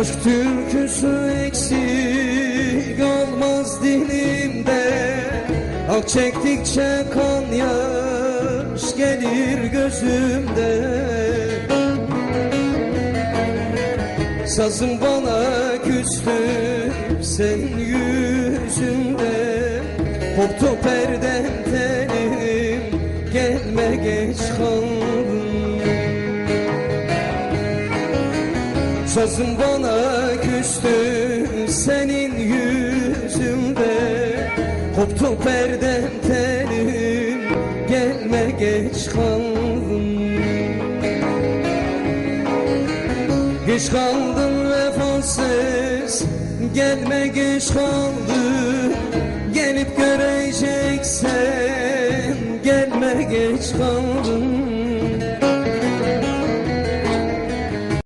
Aşk türküsü eksik olmaz dilimde. Ak çektikçe kan yaş gelir gözümde. Sazım bana küstü senin yüzünde. Koptu perdem telim gelme geç kaldım Sazım bana küstü senin yüzünde. Koptu perdem telim gelme geç kaldım. Geç kaldım vefasız Gelme geç kaldım. Gelip göreceksen Gelme geç kaldım